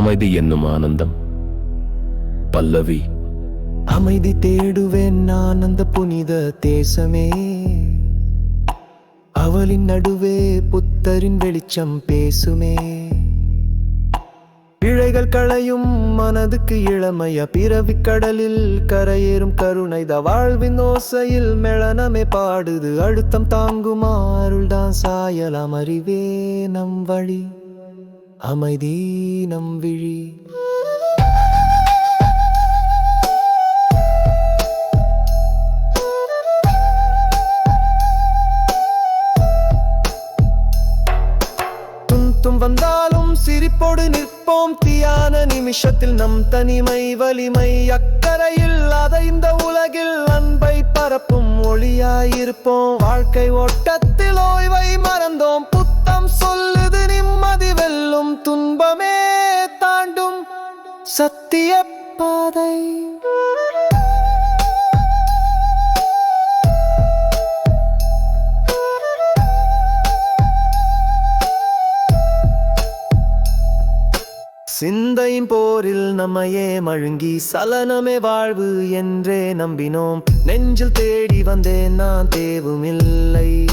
அமைதி என்னும் ஆனந்தம். பல்லவி. அமைதி தேடுவேன் நான் அந்த புனித தேசமே. அவளின் நடுவே புத்தரின் வெளிச்சம் பேசுமே. பிழைகள் களையும் மனதுக்கு இளமைய பிறவி கடலில் கரையேறும் கருணைத வாழ்வின் ஓசையில் மெளனமே பாடுது. அழுத்தம் தாங்குமா அருள்தான் சாயலாம் அறிவே நம் வழி. அமைதி நம் விழி. துன்பம் வந்தாலும் சிரிப்போடு நிற்போம். தியான நிமிஷத்தில் நம் தனிமை வலிமை. அக்கறையில் அதை இந்த உலகில் அன்பை பரப்பும் ஒளியாயிருப்போம் வாழ்க்கை ஓட்டத்தில் ஓய்வை சத்திய பாதை சிந்தையும் போரில் நம்மையே மழுங்கி சலனமே வாழ்வு என்றே நம்பினோம். நெஞ்சில் தேடி வந்தேன் நான் தேவுமில்லை.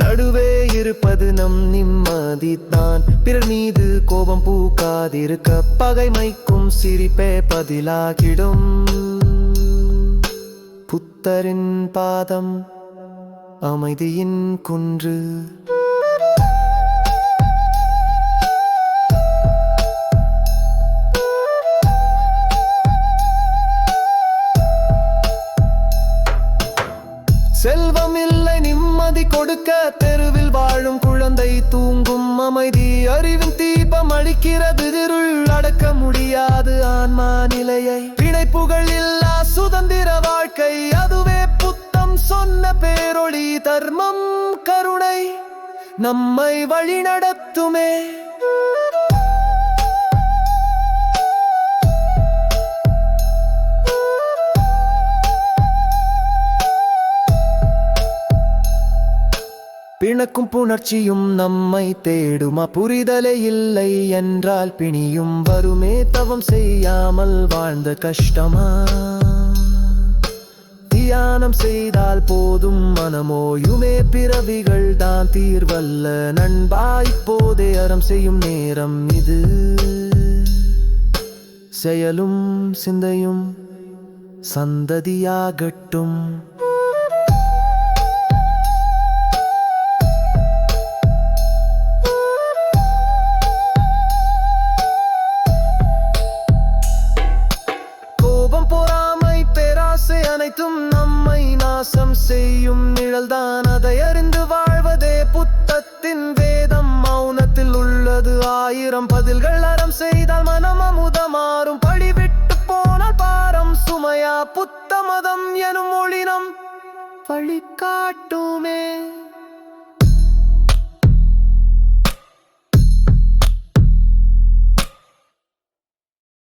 நடுவே இருப்பது நம் நிம்மதி தான் பிறர் மீது கோபம் பூக்காதிருக்க பகைமைக்கும் சிரிப்பே பதிலாகிடும். புத்தரின் பாதம் அமைதியின் குன்று. நிம்மதி கொடுக்க தெருவில் வாழும் குழந்தை தூங்கும் அமைதி. அறிவின் தீபம் அளிக்கிறது இருள் அடக்க முடியாது ஆன்மா நிலையை. பிணைப்புகள் இல்லா சுதந்திர வாழ்க்கை அதுவே புத்தம் சொன்ன பேரொளி. தர்மம் கருணை நம்மை வழி பிணக்கும் புணர்ச்சியும் நம்மை தேடுமா? புரிதலே இல்லை என்றால் பிணியும். வருமே தவம் செய்யாமல் வாழ்ந்த கஷ்டமா? தியானம் செய்தால் போதும் மனமோயுமே. பிறவிகள் தான் தீர்வல்ல. நண்பா இப்போதே அறம் செய்யும் நேரம் இது. செயலும் சிந்தையும் சந்ததியாகட்டும். நாசம் செய்யும் நிழல்தான். அதை அறிந்து வாழ்வதே புத்தத்தின் வேதம். மௌனத்தில் உள்ளது ஆயிரம் பதில்கள் அறம் செய்தால் மனம் அமுதமாறும். படிவிட்டு போனால் பாரம் சுமையா. புத்த மதம் எனும் ஒளினம் வழிகாட்டுமே